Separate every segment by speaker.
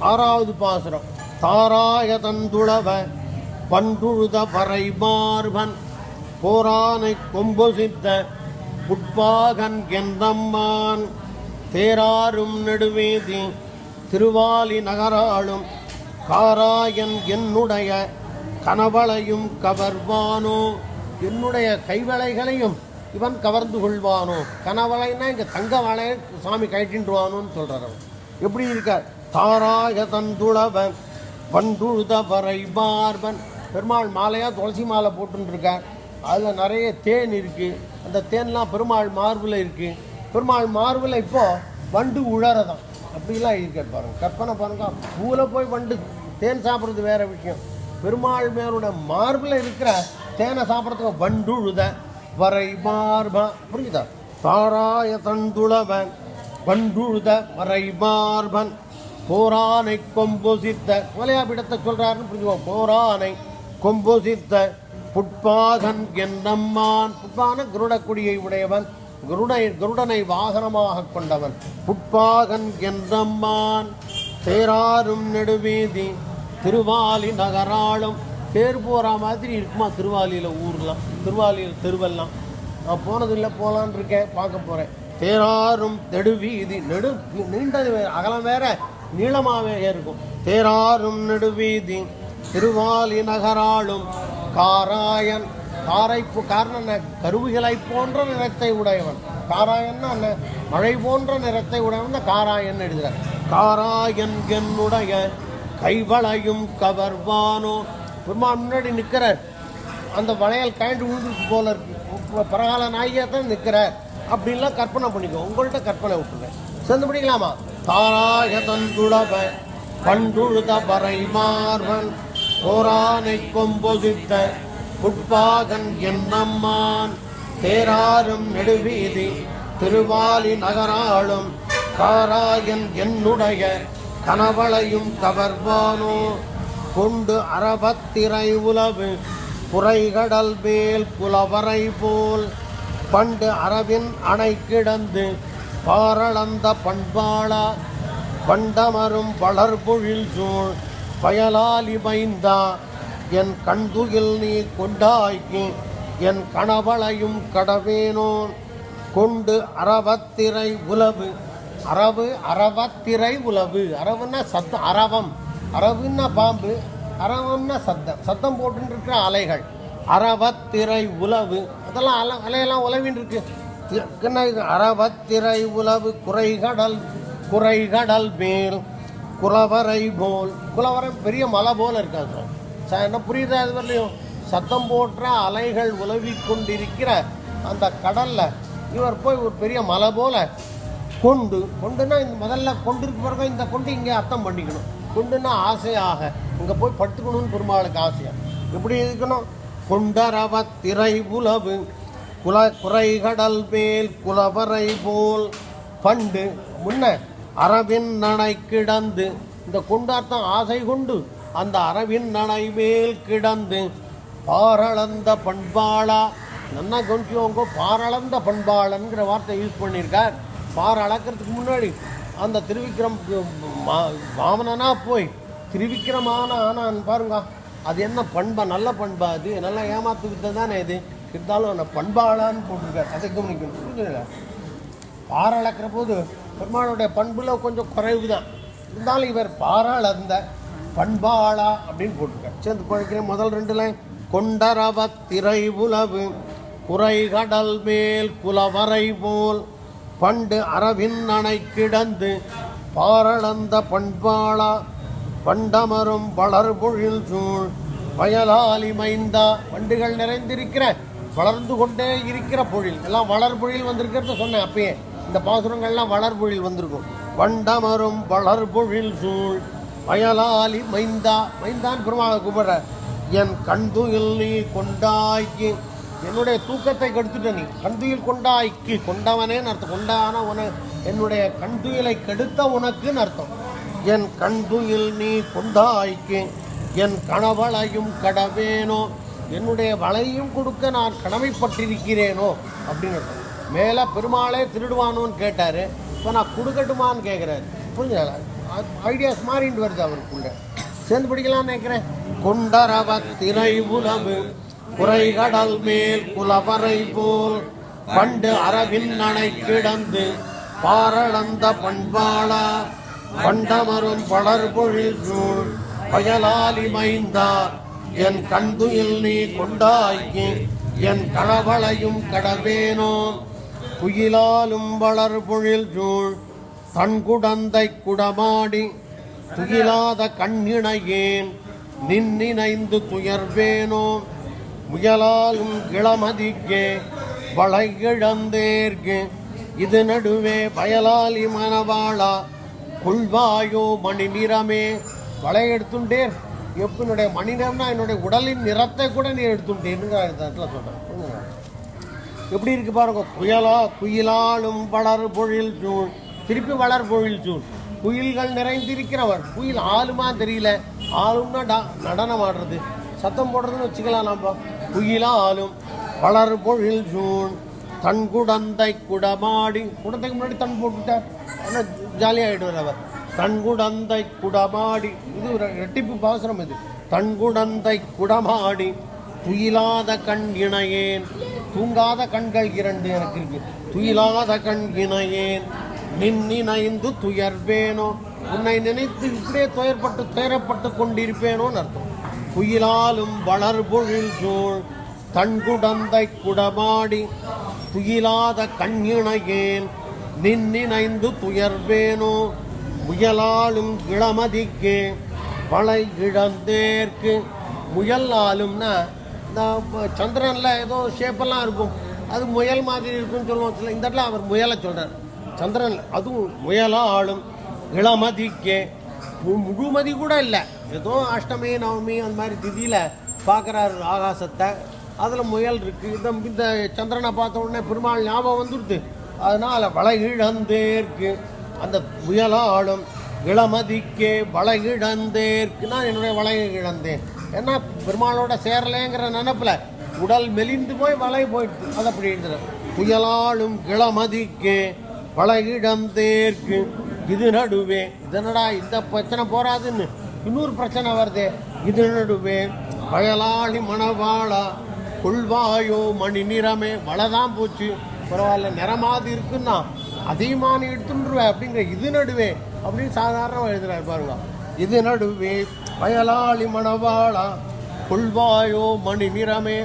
Speaker 1: ஆறாவது பாசுரம். தாராய தந்துளவ பண்டுழுத பறை மார்பன் போரானை கொம்பொசித்த புட்பாகன் கெந்தம்மான் தேராரும் நெடுவேதி திருவாலி நகராளும் காராயன் என்னுடைய கனவளையும் கவர்வானோ? என்னுடைய கைவளைகளையும் இவன் கவர்ந்து கொள்வானோ? கனவளைன்னா இங்கே தங்க வளைய சாமி கட்டின்றுவானோன்னு சொல்கிறார் எப்படி இருக்கார்? தாராய தந்துளவன் வண்டுழுத வரை மார்பன். பெருமாள் மாலையாக துளசி மாலை போட்டுருக்கார் அதில் நிறைய தேன் இருக்குது அந்த தேன்லாம் பெருமாள் மார்பில் இருக்குது பெருமாள் மார்பில் இப்போது வண்டு உழறதான் அப்படிலாம் இருக்கார் பாருங்கள் கற்பனை பாருங்க. பூவில் போய் வண்டு தேன் சாப்பிட்றது வேறு விஷயம். பெருமாள் மேலோட மார்பில் இருக்கிற தேனை சாப்பிட்றதுக்கு வண்டுழுத வரை மார்பா புரியுதா தாராய தந்துளவன் வண்டுழுத வரை மார்பன். போரானை கொம்போசித்த வலையாபிடத்தை சொல்றாருன்னு புரிஞ்சுக்கோ போரானை கொம்போசித்த புட்பாகன் என்னம்மான் புட்பான குருடக்குடியை உடையவன் குருடை கருடனை வாகனமாக கொண்டவன். புட்பாகன் என்னம்மான் தேராரும் நெடுவீதி திருவாலி நகராளும். தேர் போகிற மாதிரி இருக்குமா திருவாலியில் ஊர்லாம் திருவாலியில் தெருவெல்லாம்? நான் போனதில்லை போகலான்னு இருக்கேன் பார்க்க போகிறேன் தேராரும் நெடுவீதி நெடு நீண்டது அகலம் வேற. நீளமாகவே இருக்கும். தேராரும் நெடுவீதி திருவாலி நகராளும் காராயன் காரைப்பு காரணம் என்ன? கருவிகளை போன்ற நிறத்தை உடையவன். காராயன்னா என்ன மழை போன்ற நிறத்தை உடையவன் தான் காராயன் எழுதுகிறார். காராயன் என்னுடைய கைவளையும் கவர்வானோ? பெருமாள் முன்னாடி நிற்கிறார். அந்த வளையல் கயண்டு விழுந்துருக்கு போல இருக்கு. பரகால நாய்யா தான் நிற்கிறார். அப்படின்லாம் கற்பனை பண்ணிக்கோ. உங்கள்கிட்ட கற்பனை விட்டுருங்க சேர்ந்து பிடிக்கலாமா? தாராய தந்துளவ பண்டுழுத பறை மார்வன் போரானை கொம்பொசித்த புட்பாகன் என்னம்மான் தேராரும் நெடுவீதி திருவாலி நகராளும் காராயன் என்னுடைய கனவளையும் கவர்வானோ? கொண்டு அறபத்திரை உலவு புரைகடல் மேல் புலவரை போல் பண்டு அரவின் அணை கிடந்து பாரளந்த பண்பாளா பண்டமரும் வளர்பொழில் சூழ் பயலாலி மைந்தா என் கண்துகில் நீ கொண்டாய்க்கு என் கணவளையும் கடவேனோன் கொண்டு அறவத்திரை உலவு அரவு அறவத்திரை உலவு. அரவுன்னா சத்தம் அரவம். அரவுன்னா பாம்பு அரவம்னா சத்தம். சத்தம் போட்டுருக்கிற அலைகள். அறவத்திரை உலவு. அதெல்லாம் அல அலையெல்லாம் உலவின்னு இருக்கு. தி- அறவத்திரை அரவத்திரை உலவு குறைகடல் குறைகடல் மேல் குலவரை போல். குலவரை பெரிய மலை போல் இருக்காங்க சார். என்ன புரியுதா இது வரலையும் சத்தம் போட்ட அலைகள் உலவிக் கொண்டிருக்கிற அந்த கடலில் இவர் போய் ஒரு பெரிய மலை போல் கொண்டு கொண்டுன்னா இந்த முதல்ல கொண்டு பிறகு இந்த கொண்டு இங்கே அர்த்தம் பண்ணிக்கணும். கொண்டுன்னா ஆசையாக இங்கே போய் படுத்துக்கணும்னு பெருமாளுக்கு ஆசையாக எப்படி இருக்கணும்? கொண்டரவ திரை உலவு குல குறைகடல் மேல் குலவரை போல். பண்டு முன்ன அரவின் நனை கிடந்து. இந்த கொண்டாட்டம் ஆசை கொண்டு அந்த அரவின் நனை மேல் கிடந்து. பாரளந்த பண்பாளா. நல்லா கவனிச்சுவோங்க பாரளந்த பண்பாளன்கிற வார்த்தை யூஸ் பண்ணியிருக்கார். பார் அளக்கிறதுக்கு முன்னாடி அந்த திருவிக்ரம் மா- வாமனனா போய் திருவிக்ரமான ஆனான் பாருங்க. அது என்ன பண்பா? நல்ல பண்பா அது. நல்லா ஏமாத்து வித்தை தானே இது. இருந்தாலும் அந்த பண்பாளான்னு போட்டிருக்காரு. அதை கவனிக்கணும். புரிஞ்சுங்களா பாறை அளக்கிற போது பெருமாளுடைய பண்பில் கொஞ்சம் குறைவு தான் இருந்தாலும் இவர் பாராளந்த பண்பாளா அப்படின்னு போட்டிருக்கார். சேர்ந்து படிக்கிறேன். முதல் ரெண்டுல கொண்டரவ திரை உலவு குறைகடல் மேல் குலவரை போல் பண்டு அரவின் அணை கிடந்து பாரளந்த பண்பாளா பண்டமரும் வளர்பொழில் சூழ் வயலாலி மைந்தா வண்டுகள் நிறைந்திருக்கிற வளர்ந்து கொண்டே இருக்கிற பொழில். எல்லாம் வளர்பொழில் வந்திருக்கிறது சொன்னேன் அப்பயே. இந்த பாசுரங்கள்லாம் வளர்பொழில் வந்திருக்கும். வண்டமரும் வளர்பொழில் சூழ். வயலாலி மைந்தா மைந்தான் பெருமாளை கூப்பிடுற என் கண்துயில் நீ கொண்டாய்க்கு. என்னுடைய தூக்கத்தை கெடுத்துட்ட நீ. கண்துயில் கொண்டாய்க்கு. கொண்டவனேன்னு அர்த்தம். கொண்டான உன என்னுடைய கண்துயிலை கெடுத்த உனக்குன்னு அர்த்தம். என் கண்துயில் நீ கொண்டாய்க்கு. என் கணவளையும் கடவேனோ. என்னுடைய வலையும் கொடுக்க நான் கடமைப்பட்டிருக்கிறேனோ அப்படின்னு மேலே பெருமாளே திருடுவானோன்னு கேட்டார். இப்போ நான் கொடுக்கட்டுமான்னு கேட்குறாரு புரிஞ்சுங்களா ஐடியாஸ் மாறிட்டு வருது அவருக்குள்ள. சேர்ந்து படிக்கலாம்னு நினைக்கிறேன். குண்டரவ திரை உலவு குறைகடல் மேல் குலவரை போல் பண்டு அரவின் நனை கிடந்து பாரளந்த பண்பாளா பண்டமரும் படர்பொழில் சூழ் பயலாலி மைந்தார் என் கண்துயில் நீ கொண்டாயி என் களவளையும் கடவேனோ. குயிலாலும் வளர் பொழில் சூழ் தன்குடந்தை குடமாடி துயிலாத கண்ணிணையேன் நின்னிணைந்து துயர்வேனோ. முயலாலும் இளமதிக்கே வளைகிழந்தேர்க்கு இது நடுவே பயலாலி மனவாளா கொள்வாயோ மணி நிறமே வளையெடுத்துண்டேர் எப்போ என்னுடைய மணி என்னுடைய உடலின் நிறத்தை கூட நீ எடுத்துட்டேன்னு இடத்துல சொல்கிறேன் எப்படி இருக்கு பாருங்க குயலா குயிலாலும் வளர் பொழில் சூழ். திருப்பி வளர் பொழில் சூழ். குயில்கள் நிறைந்திருக்கிறவர். குயில் ஆளுமா தெரியல. ஆளும்னா டா- நடனம் ஆடுறது. சத்தம் போடுறதுன்னு வச்சுக்கலாம் நம்ம குயிலாலும் வளர் பொழில் சூழ். தன் குடந்தை குடமாடி குடந்தைக்கு முன்னாடி தன் போட்டுட்டார். ஆனால் ஜாலியாகிடுவார் அவர். தன்குடந்தை குடமாடி இது ஒரு ரெட்டிப்பு பாசுரம் இது. தன்குடந்தை குடமாடி துயிலாத கண் இணையேன். தூங்காத கண்கள் இரண்டு எனக்கு இருக்கு. துயிலாத கண் இணையேன். நின்னினைந்து துயர்வேனோ உன்னை நினைத்து இப்படியே துயர்பட்டு துயரப்பட்டு கொண்டிருப்பேனோன்னு அர்த்தம். குயிலாலும் வளர் பொழில் சூழ் தன்குடந்தை குடமாடி துயிலாத கண்ணிணையேன் நின்னினைந்து துயர்வேனோ முயலாலும் இளமதிக்கு பழை இழந்தேற்கு. முயல் ஆளும்னா இந்த சந்திரனில் ஏதோ ஷேப்பெல்லாம் இருக்கும். அது முயல் மாதிரி இருக்கும்னு சொல்லுவோம். சில இந்த இடத்துல அவர் முயலை சொல்கிறார் சந்திரன் அதுவும் முயலாக ஆளும் இளமதிக்கே. மு- முழுமதி கூட இல்லை. ஏதோ அஷ்டமி நவமி அந்த மாதிரி திதியில் பார்க்குறாரு ஆகாசத்தை. அதில் முயல் இருக்குது இந்த இந்த சந்திரனை பார்த்த உடனே பெருமாள் ஞாபகம் வந்துடுது அதனால் வளை இழந்தேற்கு. அந்த புயலாலும் இளமதிக்கே வளையிழந்தேற்கு நான் என்னுடைய வளையை இழந்தேன் ஏன்னா பெருமாளோட சேரலேங்கிற நினப்பில் உடல் மெலிந்து போய் வலை போயிட்டு அது அப்படி புயலாலும் புயலாளும் இளமதிக்கே வளை இது நடுவே. இதனடா இந்த பிரச்சனை போராதுன்னு இன்னொரு பிரச்சனை வருதே. இது நடுவே. வயலாளி மணவாளா கொள்வாயோ மணி நிறமே வளதான் போச்சு. பரவாயில்ல நிறமாது இருக்குன்னா அதிகமான எடுத்துருவேன் அப்படிங்கிற இது நடுவே அப்படின்னு சாதாரணமாக எழுதுறாரு பாருங்க. இது நடுவே வயலாளி மணவாளா கொள்வாயோ மணி நிறமே.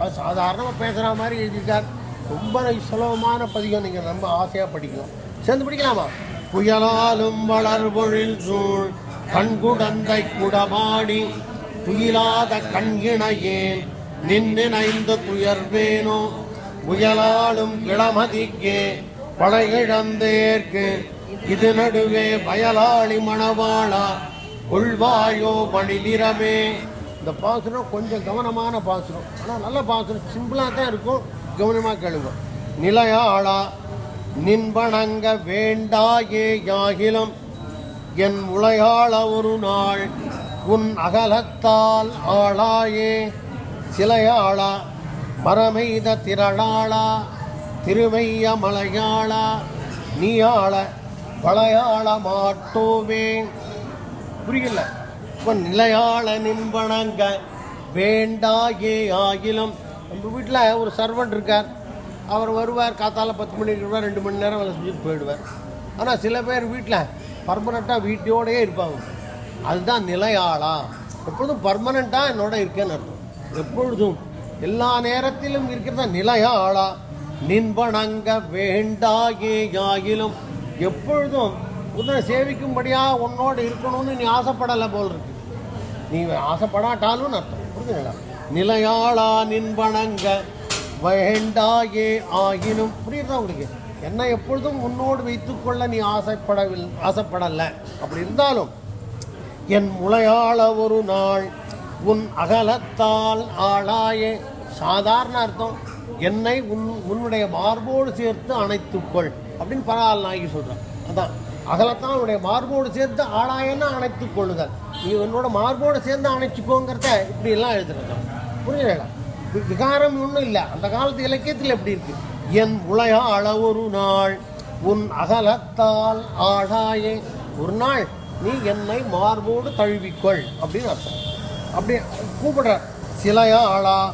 Speaker 1: அது சாதாரணமாக பேசுகிற மாதிரி எழுதியிருக்கார். ரொம்ப சுலபமான பதிகம் நீங்கள் ரொம்ப ஆசையாக படிக்கலாம். சேர்ந்து படிக்கலாமா? புயலாலும் வளர் பொழில் சூழ் கண்குடந்தை குடமாடி துயிலாத கண்கிணையேன் நின்னினைந்து துயர்வேனோ புயலாலும் இளமதிக்கே பழையிழந்தேற்கு இது நடுவே வயலாளி மணவாளா கொள்வாயோ மணி நிறமே. இந்த பாசுரம் கொஞ்சம் கவனமான பாசுரம். ஆனால் நல்ல பாசுரம் சிம்பிளாக தான் இருக்கும். கவனமாக கேளுங்க. நிலையாளா நின்பணங்க வேண்டாயே யாகிலம் என் உளையாள ஒரு நாள் உன் அகலத்தால் ஆளாயே. சிலையாளா மரமெய்த திரளாளா திருமைய மலையாள நீயாள வளையாள மாட்டோவே புரியல இப்போ நிலையாள நின்பணங்க வேண்டாயே ஆகிலும் நம்ம வீட்டில் ஒரு சர்வன்ட் இருக்கார். அவர் வருவார் காத்தால பத்து மணிக்கு வருவார் ரெண்டு மணி நேரம் வேலை செஞ்சுட்டு போயிடுவார். ஆனால் சில பேர் வீட்டில் பர்மனெண்ட்டாக வீட்டோடயே இருப்பாங்க. அதுதான் நிலையாளா. எப்பொழுதும் பர்மனெண்ட்டாக என்னோட இருக்கேன்னு அர்த்தம். எப்பொழுதும் எல்லா நேரத்திலும் இருக்கிறதா நிலையாளா. நின்பணங்க வேண்டாயே ஆகிலும் எப்பொழுதும் உன்னை சேவிக்கும்படியாக உன்னோடு இருக்கணும்னு நீ ஆசைப்படலை போல் இருக்கு. நீ ஆசைப்படாட்டாலும் அர்த்தம். புரிஞ்சுங்களா நிலையாளா நின்பணங்க வேண்டாயே ஆகினும் புரியுதா உங்களுக்கு? என்ன எப்பொழுதும் உன்னோடு வைத்துக்கொள்ள நீ ஆசைப்படவில்லை ஆசைப்படலை. அப்படி இருந்தாலும் என் முளையாள ஒரு நாள் உன் அகலத்தால் ஆளாயே. சாதாரண அர்த்தம். என்னை உன் உன்னுடைய மார்போடு சேர்த்து அணைத்துக்கொள். அப்படின்னு பரவாயில்ல நாயகி சொல்கிறேன் அதான். அகலத்தான் உன்னுடைய மார்போடு சேர்த்து ஆளாயன்னா அணைத்துக் கொள்ளுதல். நீ உன்னோட மார்போடு சேர்ந்து அணைச்சிக்கோங்கிறத இப்படி எல்லாம் எழுதுறது. வி- விகாரம் ஒன்றும் இல்லை. அந்த காலத்து இலக்கியத்தில் எப்படி இருக்கு? என் உலக ஒரு நாள் உன் அகலத்தால் ஆடாயே. ஒரு நாள் நீ என்னை மார்போடு தழுவிக்கொள். அப்படின்னு அர்த்தம். அப்படி கூப்பிடுற சிலையா ஆளா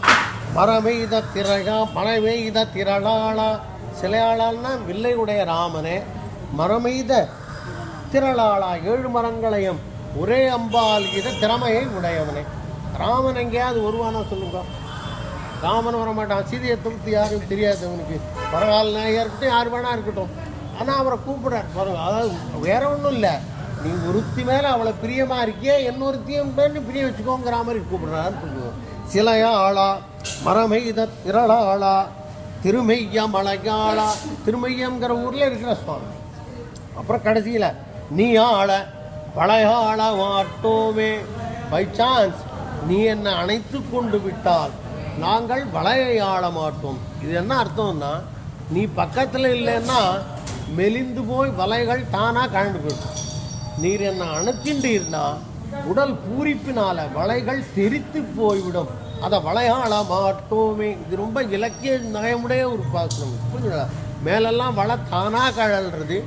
Speaker 1: மரமெய்த திரகா மரமெய்த திரளாளா சிலையாளான்னா வில்லை உடைய ராமனே. மரமெய்த திரளாளா ஏழு மரங்களையும் ஒரே அம்பால் இத திறமையை உடையவனே. ராமன் எங்கேயாவது வருவானா சொல்லுங்க. ராமன் வர மாட்டான் சீதையை தொகுத்து யாரும் தெரியாது அவனுக்கு. பரவாயில்ல நாயாக இருக்கட்டும் யார் வேணா இருக்கட்டும். ஆனால் அவரை கூப்பிடுறார். பாருங்க அதாவது வேற ஒன்றும் இல்லை. நீ ஒருத்தி மேலே அவளை பிரியமாக இருக்கியே இன்னொருத்தியும் பண்ணி பிரிய வச்சுக்கோங்கிற மாதிரி கூப்பிடுறாருன்னு சொல்லுவோம் சிலையாளா மரமெய்த திரளாளா திருமெய்யா அழகாளா திருமெய்யங்கிற ஊரில் இருக்கிற சுவாமி. அப்புறம் கடைசியில் நீ ஆள பழையாள மாட்டோமே. பை சான்ஸ் நீ என்னை அணைத்து கொண்டு விட்டால் நாங்கள் வளையை ஆள மாட்டோம். இது என்ன அர்த்தம்னா நீ பக்கத்தில் இல்லைன்னா மெலிந்து போய் வலைகள் தானாக கழண்டு போயிடும். நீர் என்னை அணைச்சின்றீர்னா உடல் பூரிப்பினால வலைகள் தெரித்து போய்விடும். அதை வளையாள மாட்டோமே இது ரொம்ப இலக்கிய நயமுடைய ஒரு பாசனம் புரிஞ்சுங்களா மேலெல்லாம் வலை தானாக கழல்றது.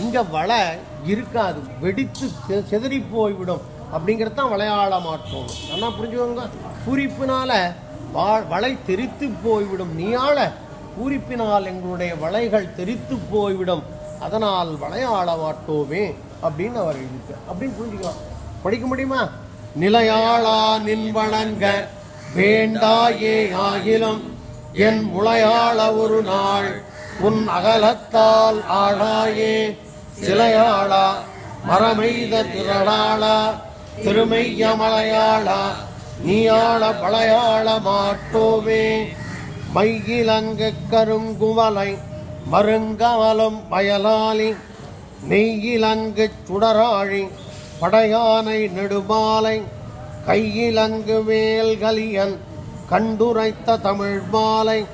Speaker 1: இங்கே வலை இருக்காது. வெடித்து செ- சிதறி போய்விடும். அப்படிங்கிறது தான் விளையாட மாட்டோம் நல்லா புரிஞ்சுக்கோங்க. பூரிப்பினால வா- வலை தெரித்து போய்விடும். நீயால பூரிப்பினால் எங்களுடைய வலைகள் தெரித்து போய்விடும். அதனால் விளையாட மாட்டோமே அப்படின்னு அவர் இருக்கு. அப்படின்னு புரிஞ்சுக்கலாம். படிக்க முடியுமா? நிலையாளா நின் வணங்க வேண்டாயே ஆகிலும் என் உளையாள ஒரு நாள் உன் அகலத்தால் ஆளாயே சிலையாளா மரமெய்த திரளாளா திருமெய்ய மலையாளா நீயாள பழையாள மாட்டோமே. மையிலங்கு கருங்குவலை மருங்கவலும் பயலாளி நெய்யிலங்கு சுடராழி படையானை நெடுமாலை கையிலங்கு வேல்கலியன் கண்டுரைத்த தமிழ் மாலை.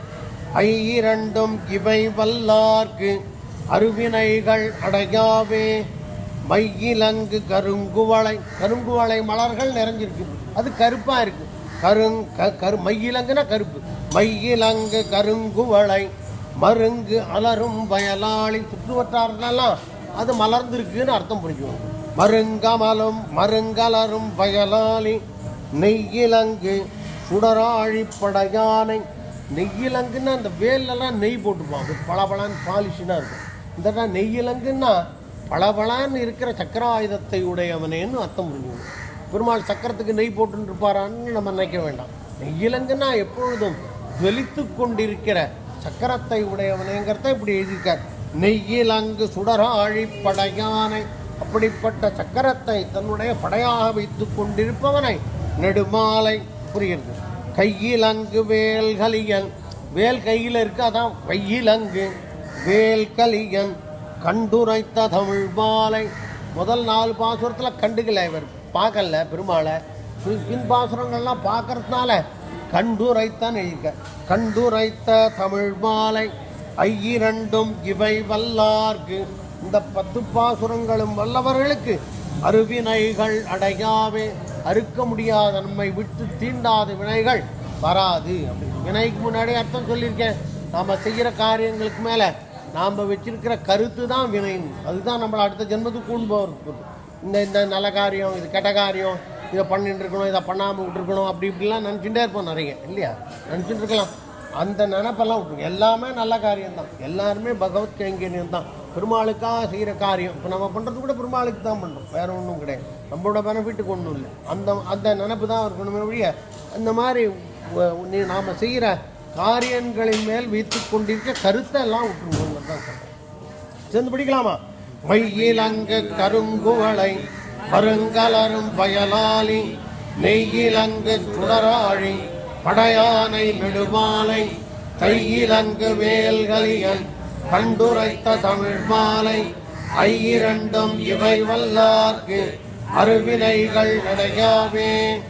Speaker 1: ஐயிரண்டும் இவை வல்லார்க்கு அருவினைகள் அடையாவே. மையிலங்கு கருங்குவளை கருங்குவளை மலர்கள் நிறைஞ்சிருக்கு. அது கருப்பாக இருக்கு. கருங் க- கரு மையிலங்குனா கருப்பு. மையிலங்கு கருங்குவளை மருங்கு அலரும் வயலாளி. சுற்று அது மலர்ந்திருக்குன்னு அர்த்தம் புரிஞ்சுக்கணும். மருங்கமலும் மருங்கலரும் வயலாளி நெய்யிலங்கு சுடராழிப்படையானை நெய்யிலங்குன்னா அந்த வேலெல்லாம் நெய் போட்டுப்பாங்க. பளபளான்னு பாலிஷனாக இருக்கும். இந்த நெய்யிலங்குன்னா பளபளான்னு இருக்கிற சக்கர ஆயுதத்தை உடையவனேன்னு அர்த்தம் புரிஞ்சுக்கணும். பெருமாள் சக்கரத்துக்கு நெய் போட்டுன்னு இருப்பாரான்னு நம்ம நினைக்க வேண்டாம். நெய்யிலங்குன்னா எப்பொழுதும் ஜொலித்து கொண்டிருக்கிற சக்கரத்தை உடையவனேங்கிறத இப்படி எழுதியிருக்கார். நெய்யிலங்கு சுடராழிப்படையானை அப்படிப்பட்ட சக்கரத்தை தன்னுடைய படையாக வைத்துக் கொண்டிருப்பவனை நெடுமாலை புரிகிறது. கையிலங்கு அங்கு வேல் கையில் இருக்கு அதான் வேல் கலியன் கண்டுரைத்த தமிழ் மாலை. முதல் நாலு பாசுரத்தில் கண்டுக்கல இவர் பார்க்கல பெருமாளை. பின் பின் பாசுரங்கள்லாம் பார்க்கறதுனால கண்டுரைத்தான் எழுதிக்க கண்டுரைத்த தமிழ் மாலை. ஐயிரண்டும் இவை வல்லார்க்கு இந்த பத்து பாசுரங்களும் வல்லவர்களுக்கு அருவினைகள் அடையாவே அறுக்க முடியாத நம்மை விட்டு தீண்டாத வினைகள் வராது அப்படின்னு. வினைக்கு முன்னாடி அர்த்தம் சொல்லியிருக்கேன். நாம் செய்கிற காரியங்களுக்கு மேலே நாம் வச்சிருக்கிற கருத்து தான் வினைன்னு அதுதான் நம்மளை அடுத்த ஜென்மத்துக்கு கூண்டு போகிறது இந்த இந்த நல்ல காரியம் இது கெட்ட காரியம் இதை பண்ணிட்டு இருக்கணும் இதை பண்ணாமல் விட்டுருக்கணும் அப்படி இப்படிலாம் நினச்சிட்டே இருப்போம் நிறைய இல்லையா? நினச்சிட்டு இருக்கலாம். அந்த நினப்பெல்லாம் விட்டுருங்க. எல்லாமே நல்ல காரியம்தான். எல்லாருமே பகவத் கைங்கரியம் தான். பெருமாளுக்காக செய்கிற காரியம். இப்போ நம்ம பண்ணுறது கூட பெருமாளுக்கு தான் பண்ணுறோம் வேறு ஒன்றும் கிடையாது. நம்மளோட பெனிஃபிட்டுக்கு ஒன்றும் இல்லை. அந்த அந்த நினப்பு தான் இருக்கணுமே ஒழிய அந்த மாதிரி நீ நாம் செய்கிற காரியங்களின் மேல் வைத்து கொண்டிருக்க கருத்தை எல்லாம் விட்டுருவோம் தான் சொல்கிறேன் சேர்ந்து படிக்கலாமா? மையிலங்கு கருங்குவளை மருங்கலரும் பயலாளி நெய்யிலங்கு சுடராழி படையானை நெடுமாலை கையிலங்கு வேல்களியன் கண்டுரைத்த தமிழ் மாலை ஐயிரண்டும் இவை வல்லார்க்கு. அருவினைகள் நடையாவே